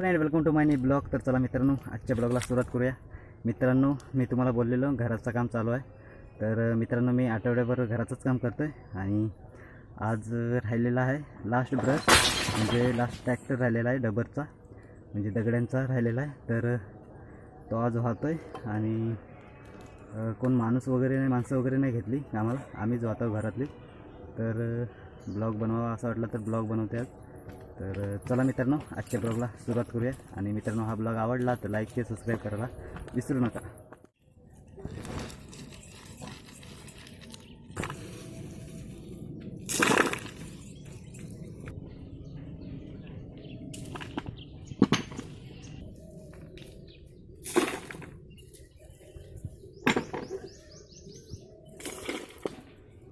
Friend welcome to माय नी blog तर चला मित्रांनो आजच्या ब्लॉगला सुरुवात करूया. मित्रांनो मी तुम्हाला बोललेलो घराचं काम चालू आहे. तर मित्रांनो मी आठवड्याभर घराचंच काम करतो आहे आणि आज राहिलेला आहे लास्ट ब्रश म्हणजे लास्ट ट्रॅक्टर राहिलेला आहे डबरचा म्हणजे दगड्यांचा राहिलेला आहे. तर तो आज वाहतो आहे आणि कोण माणूस वगैरे नाही माणसं वगैरे नाही घेतली आम्हाला आम्हीच वाहतो घरातली. तर ब्लॉग बनवावा असं वाटलं तर ब्लॉग बनवते आज. तर चला मित्रांनो आजच्या ब्लॉगला सुरुवात करूया. आणि मित्रांनो हा ब्लॉग आवडला तर लाईक शेअर सबस्क्राईब करायला विसरू नका.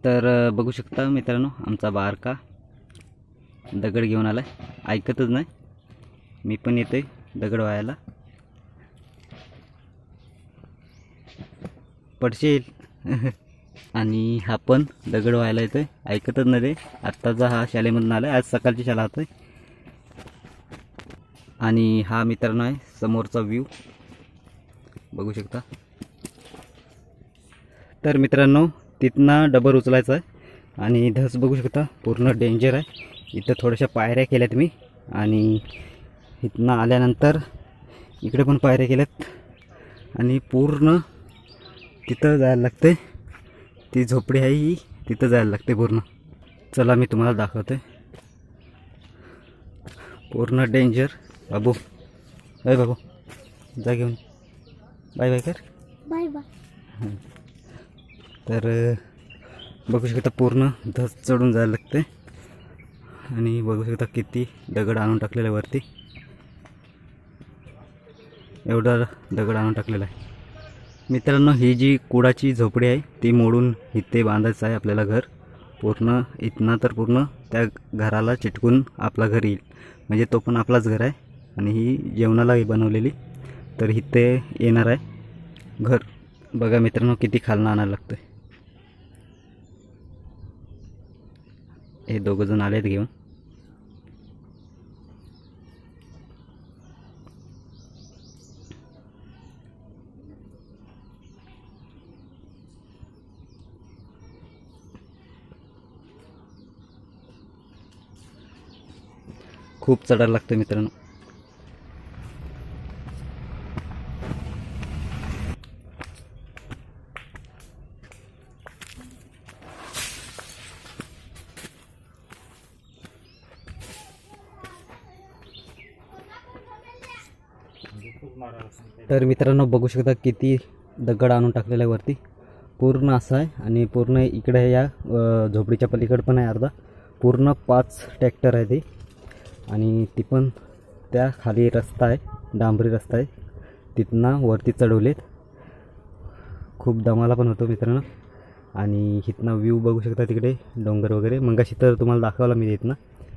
तर बघू शकता मित्रांनो आमचा बारका दगड घेऊन आला ऐकतच नाही. मी पण येतोय दगड व्हायला. पडशील. आणि हा पण दगड व्हायला येतोय. ऐकतच नाही रे. आत्ताचा हा शाळेमधून आला आज सकाळची शाळा होतोय आणि हा मित्रांनो आहे समोरचा व्ह्यू बघू शकता. तर मित्रांनो तिथनं डबर उचलायचा आहे. आणि धस बघू शकता. पूर्ण डेंजर आहे. इथं थोड्याशा पायऱ्या केल्यात मी. आणि इथनं आल्यानंतर इकडे पण पायऱ्या केल्यात. आणि पूर्ण तिथं जायला लागते ती झोपडी आहे ही तिथं जायला लागते पूर्ण. चला मी तुम्हाला दाखवते पूर्ण डेंजर बाबू. अय बाबू. जा घेऊन. बाय बाय कर. Bye bye. तर बघू शकता पूर्ण धस चढून जायला लागते आणि बघू शकता किती दगड आणून टाकलेला आहे वरती. एवढा दगड आणून टाकलेला आहे. मित्रांनो ही जी कुडाची झोपडी आहे ती मोडून इथे बांधायचं आहे आपल्याला घर. पूर्ण इथनं तर पूर्ण त्या घराला चिटकून आपला घर येईल. म्हणजे तो पण आपलाच घर आहे आणि ही जेवणाला बनवलेली. तर इथे येणार आहे घर. बघा मित्रांनो किती खालनं आणायला लागतं हे दोघंजण आले आलेत घेऊन. खूप चढायला लागतं मित्रांनो. तर मित्रांनो बघू शकता किती दगड आणून टाकलेला आहे वरती. पूर्ण असं आहे आणि पूर्ण इकडे या झोपडीच्या पलीकडे पण आहे अर्धा. पूर्ण पाच ट्रॅक्टर आहे ते. आणि ती पण त्या खाली रस्ता आहे डांबरी रस्ता आहे. तिथनं वरती चढवलेत. खूप दमाला पण होतो मित्रांनो. आणि इथनं व्ह्यू बघू शकता तिकडे डोंगर वगैरे. मगाशी तर तुम्हाला दाखवला मी इथनं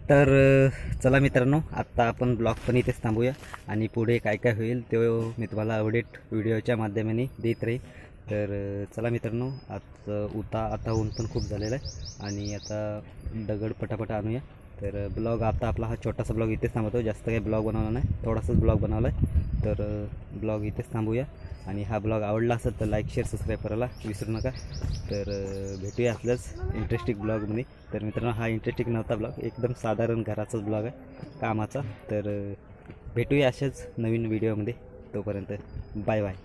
तर चला मित्रांनो आत्ता आपण ब्लॉग पण इथेच थांबूया. आणि पुढे काय काय होईल ते मी तुम्हाला अपडेट व्हिडिओच्या माध्यमाने देत राहील. तर चला मित्रांनो आज उता आता ऊन पण खूप झालेलं आहे. आणि आता दगड पटापट आणूया. तर ब्लॉग आता आपला हा छोटासा ब्लॉग इथेच थांबवतो. जास्त काही ब्लॉग बनवला नाही. थोडासाच ब्लॉग बनवला आहे तर ब्लॉग इथेच थांबूया. आणि हा ब्लॉग आवडला असेल तर लाईक शेअर सबस्क्राईब करायला विसरू नका. तर भेटूया असल्याच इंटरेस्टिंग ब्लॉगमध्ये तर मित्रांनो हा इंटरेस्टिंग नव्हता ब्लॉग एकदम साधारण घराचाच ब्लॉग आहे. कामाचा. तर भेटूया अशाच नवीन व्हिडिओमध्ये तोपर्यंत बाय बाय